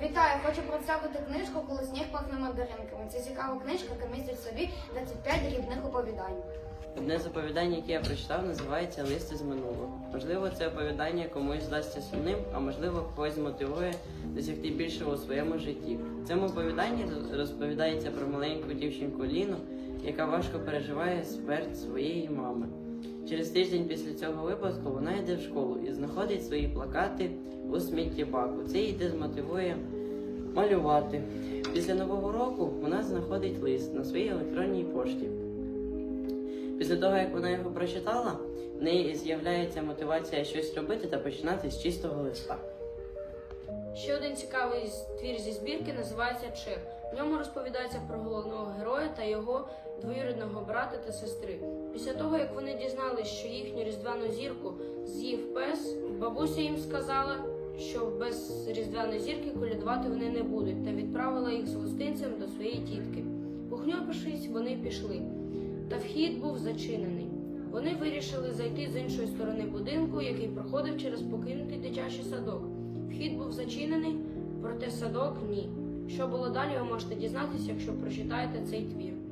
Вітаю! Хочу представити книжку Коли сніг пахне мандаринками. Це цікава книжка, яка містить в собі 25 дрібних оповідань. Одне з оповідань, яке я прочитав, називається Лист із минулого. Можливо, це оповідання комусь здасться сумним, а можливо, когось змотивує досягти більшого у своєму житті. В цьому оповіданні розповідається про маленьку дівчинку Ліну, яка важко переживає смерть своєї мами. Через тиждень після цього випадку вона йде в школу і знаходить свої плакати у сміттєбаку. Це її дезмотивує малювати. Після нового року вона знаходить лист на своїй електронній пошті. Після того, як вона його прочитала, в неї з'являється мотивація щось робити та починати з чистого листа. Ще один цікавий твір зі збірки називається Чех. В ньому розповідається про головного героя та його двоюрідного брата та сестри. Після того, як вони дізналися, що їхню різдвяну зірку з'їв пес, бабуся їм сказала, що без різдвяної зірки колядувати вони не будуть, та відправила їх з гостинцем до своєї тітки. Похньопившись, вони пішли. Та вхід був зачинений. Вони вирішили зайти з іншої сторони будинку, який проходив через покинутий дитячий садок. Вхід був зачинений, проте садок ні. Що було далі, ви можете дізнатися, якщо прочитаєте цей твір.